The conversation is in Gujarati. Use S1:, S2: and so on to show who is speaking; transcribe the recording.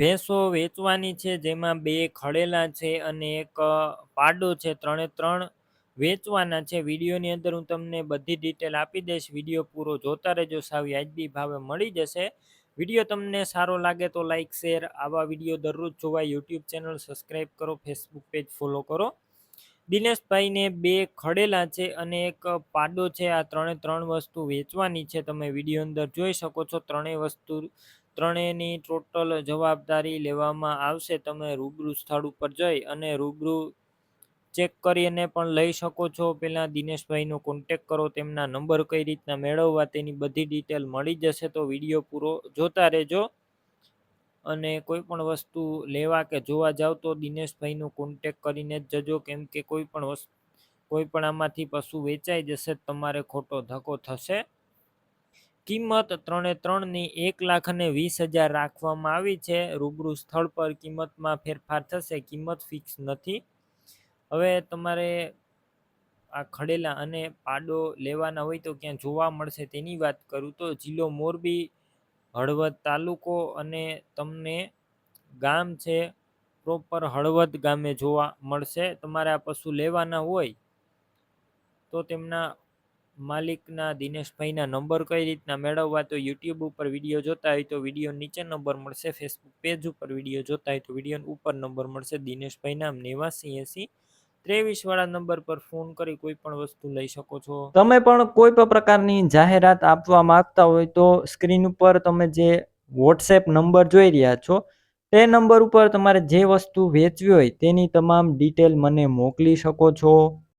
S1: ભેંસો વેચવાની છે, જેમાં બે ખડેલા છે અને એક પાડો છે. ત્રણે ત્રણ વેચવાના છે. વિડીયોની અંદર હું તમને બધી ડિટેલ આપી દઈશ. વીડિયો પૂરો જોતા રહેજો. સાવ વ્યાજબી ભાવે મળી જશે. વીડિયો તમને સારો લાગે તો લાઈક શેર આવા વીડિયો દરરોજ જોવા યુટ્યુબ ચેનલ સબસ્ક્રાઈબ કરો ફેસબુક પેજ ફોલો કરો. દિનેશભાઈને બે ખડેલા છે અને એક પાડો છે. આ ત્રણે ત્રણ વસ્તુ વેચવાની છે. તમે વીડિયો અંદર જોઈ શકો છો. ત્રણેય વસ્તુ ત્રણેયની ટોટલ જવાબદારી લેવામાં આવશે. તમે રૂબરૂ સ્થળ ઉપર જઈ અને રૂબરૂ ચેક કરીને પણ લઈ શકો છો. પહેલાં દિનેશભાઈનો કોન્ટેક કરો, તેમના નંબર કઈ રીતના મેળવવા તેની બધી ડિટેલ મળી જશે તો વીડિયો પૂરો જોતા રહેજો. અને કોઈ પણ વસ્તુ લેવા કે જોવા જાવ તો દિનેશભાઈનો કોન્ટેક કરીને જ જજો. કેમ કે કોઈ પણ વસ્તુ, કોઈ પણ આમાંથી પશુ વેચાઈ જશે, તમારે ખોટો ધક્કો થશે. કિંમત ત્રણે ત્રણની એક લાખ અને વીસ હજાર રાખવામાં આવી છે. રૂબરૂ સ્થળ પર કિંમતમાં ફેરફાર થશે. કિંમત ફિક્સ નથી. હવે તમારે આ ખડેલા અને પાડો લેવાના હોય તો ક્યાં જોવા મળશે તેની વાત કરું તો જિલ્લો મોરબી, હળવદ તાલુકો અને તમને ગામ છે પ્રોપર હળવદ ગામે જોવા મળશે. તમારે આ પશુ લેવાના હોય તો તેમના માલિકના દિનેશભાઈના નંબર કઈ રીતના મેળવવા તો યુટ્યુબ ઉપર વીડિયો જોતા હોય તો વીડિયો નીચે નંબર મળશે ફેસબુક પેજ ઉપર વીડિયો જોતા હોય તો વીડિયો ઉપર નંબર મળશે દિનેશભાઈ નામ નેવાસી એસી ત્રેવીસ વાળા નંબર પર ફોન કરી કોઈ પણ વસ્તુ લઈ શકો છો.
S2: તમે પણ કોઈ પણ પ્રકારની જાહેરાત આપવા માંગતા હોય તો સ્ક્રીન ઉપર તમે જે વોટ્સએપ નંબર જોઈ રહ્યા છો, તે નંબર ઉપર તમારે જે વસ્તુ વેચવી હોય તેની તમામ ડિટેલ મને મોકલી શકો છો.